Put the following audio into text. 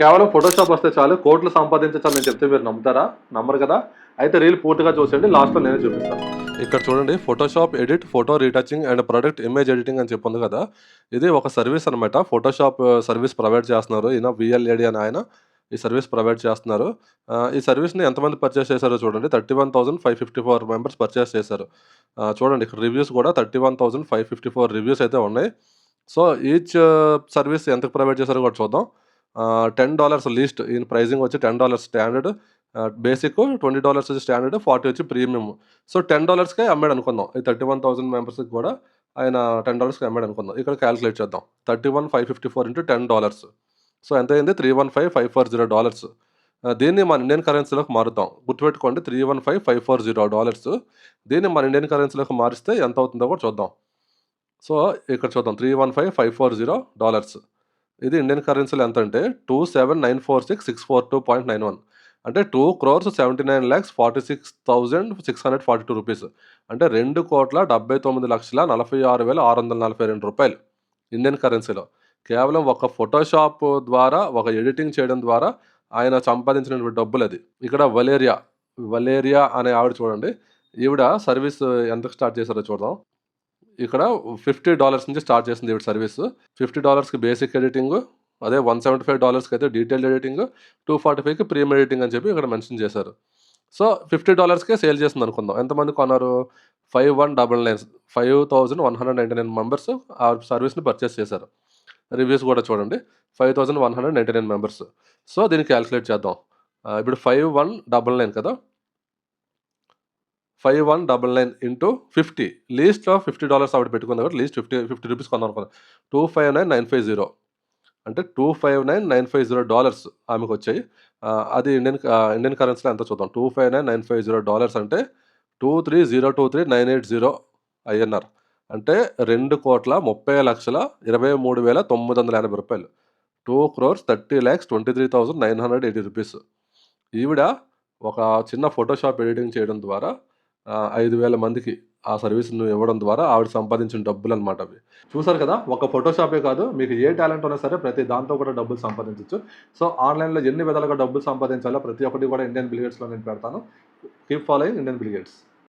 కేవలం ఫోటోషాప్ వస్తే చాలు కోట్లు సంపాదించచ్చు నేను చెప్తే మీరు నమ్ముతారా? నమ్మరు కదా? అయితే రీల్ పూర్తిగా చూసేయండి లాస్ట్లో నేనే చూపిస్తాను. ఇక్కడ చూడండి Photoshop edit photo retouching and product image editing అని చెప్పింది కదా. ఇది ఒక సర్వీస్ అనమాట ఫోటోషాప్ సర్వీస్ ప్రొవైడ్ చేస్తున్నారు. ఈయన విఎల్ఏడి అని ఆయన ఈ సర్వీస్ ప్రొవైడ్ చేస్తున్నారు. Uh, ఈ సర్వీస్ని ఎంతమంది పర్చేస్ చేశారో చూడండి. Thirty one thousand five fifty four members purchase చేశారు uh, చూడండి ఇక్కడ రివ్యూస్ కూడా thirty one thousand five fifty four reviews అయితే ఉన్నాయి. సో ఈచ్ సర్వీస్ ఎంత ప్రొవైడ్ చేశారో కూడా చూద్దాం. టెన్ డాలర్స్ లీస్ట్ ఈయన ప్రైజింగ్ వచ్చి ten dollars standard basic twenty dollars వచ్చి స్టాండర్డ్ ఫార్టీ వచ్చి ప్రీమియం సో టెన్ డాలర్స్కే అమ్మాడు అనుకుందాం. ఈ థర్టీ వన్ థౌసండ్ మెంబర్స్కి కూడా ఆయన టెన్ డాలర్స్కి అమ్మాడు అనుకుందాం. ఇక్కడ క్యాలిక్యులేట్ చేద్దాం. Thirty one five fifty four into ten dollars so ఎంత అయింది? Three one five five four zero dollars దీన్ని మన ఇండియన్ కరెన్సీలోకి మారుద్దాం. గుర్తుపెట్టుకోండి three one five five four zero dollars దీన్ని మన ఇండియన్ కరెన్సీలోకి మారిస్తే ఎంత అవుతుందో కూడా చూద్దాం. సో ఇక్కడ చూద్దాం. Three one five five four zero dollars ఇది ఇండియన్ కరెన్సీలో ఎంత అంటే two seven nine four six six four two point nine one. అంటే two crores seventy nine lakhs forty six thousand six hundred forty two rupees. అంటే రెండు కోట్ల డెబ్బై తొమ్మిది లక్షల నలభై ఆరు వేల ఆరు వందల నలభై రెండు రూపాయలు ఇండియన్ కరెన్సీలో. కేవలం ఒక ఫోటోషాప్ ద్వారా ఒక ఎడిటింగ్ చేయడం ద్వారా ఆయన సంపాదించినటువంటి డబ్బులు అది. ఇక్కడ వలేరియా వలేరియా అనే ఆవిడ చూడండి. ఈవిడ సర్వీస్ ఎంత స్టార్ట్ చేశారో చూద్దాం. ఇక్కడ ఫిఫ్టీ డాలర్స్ నుంచి స్టార్ట్ చేసింది ఈవిడ సర్వీస్. ఫిఫ్టీ డాలర్స్కి బేసిక్ ఎడిటింగ్ అదే వన్ సెవెంటీ ఫైవ్ డాలర్స్కి అయితే డీటెయిల్ ఎడిటింగ్ టూ ఫార్టీ ఫైవ్కి ప్రీమియం ఎడిటింగ్ అని చెప్పి ఇక్కడ మెన్షన్ చేశారు. సో ఫిఫ్టీ డాలర్స్కే సేల్ చేసింది అనుకుందాం. ఎంతమంది కొన్నారు? Five one double nine five thousand one hundred ninety nine members ఆ సర్వీస్ని పర్చేస్ చేశారు. రివ్యూస్ కూడా చూడండి. Five thousand one hundred ninety nine members. So దీన్ని క్యాలిక్యులేట్ చేద్దాం. ఇప్పుడు ఫైవ్ వన్ డబల్ నైన్ కదా? Five one double nine into fifty. లీస్ట్లో fifty dollars ఆవిడ పెట్టుకుంది కాబట్టి లీస్ట్ ఫిఫ్టీ ఫిఫ్టీ రూపీస్ కొందాం అనుకున్నాం two five nine nine five zero అంటే two five nine nine five zero dollars ఆమెకు వచ్చాయి. అది ఇండియన్ ఇండియన్ కరెన్సీలో ఎంత చూద్దాం. Two five nine nine five zero dollars అంటే two three zero two three nine eight zero INR. అంటే రెండు కోట్ల ముప్పై లక్షల ఇరవై మూడు వేల తొమ్మిది వందల ఎనభై రూపాయలు. Two crores thirty lakhs twenty three thousand nine hundred eighty rupees ఈవిడ ఒక చిన్న ఫోటోషాప్ ఎడిటింగ్ చేయడం ద్వారా ఐదు వేల మందికి ఆ సర్వీస్ను ఇవ్వడం ద్వారా ఆవిడ సంపాదించిన డబ్బులు అనమాట అవి. చూసారు కదా ఒక ఫోటోషాపే కాదు మీకు ఏ టాలెంట్ ఉన్నా సరే ప్రతి దాంతో కూడా డబ్బులు సంపాదించవచ్చు సో ఆన్లైన్లో ఎన్ని విధాలుగా డబ్బులు సంపాదించాలో ప్రతి ఒక్కటి కూడా ఇండియన్ బిలిగేట్స్లో నేను పెడతాను. Keep following Indian Bill Gates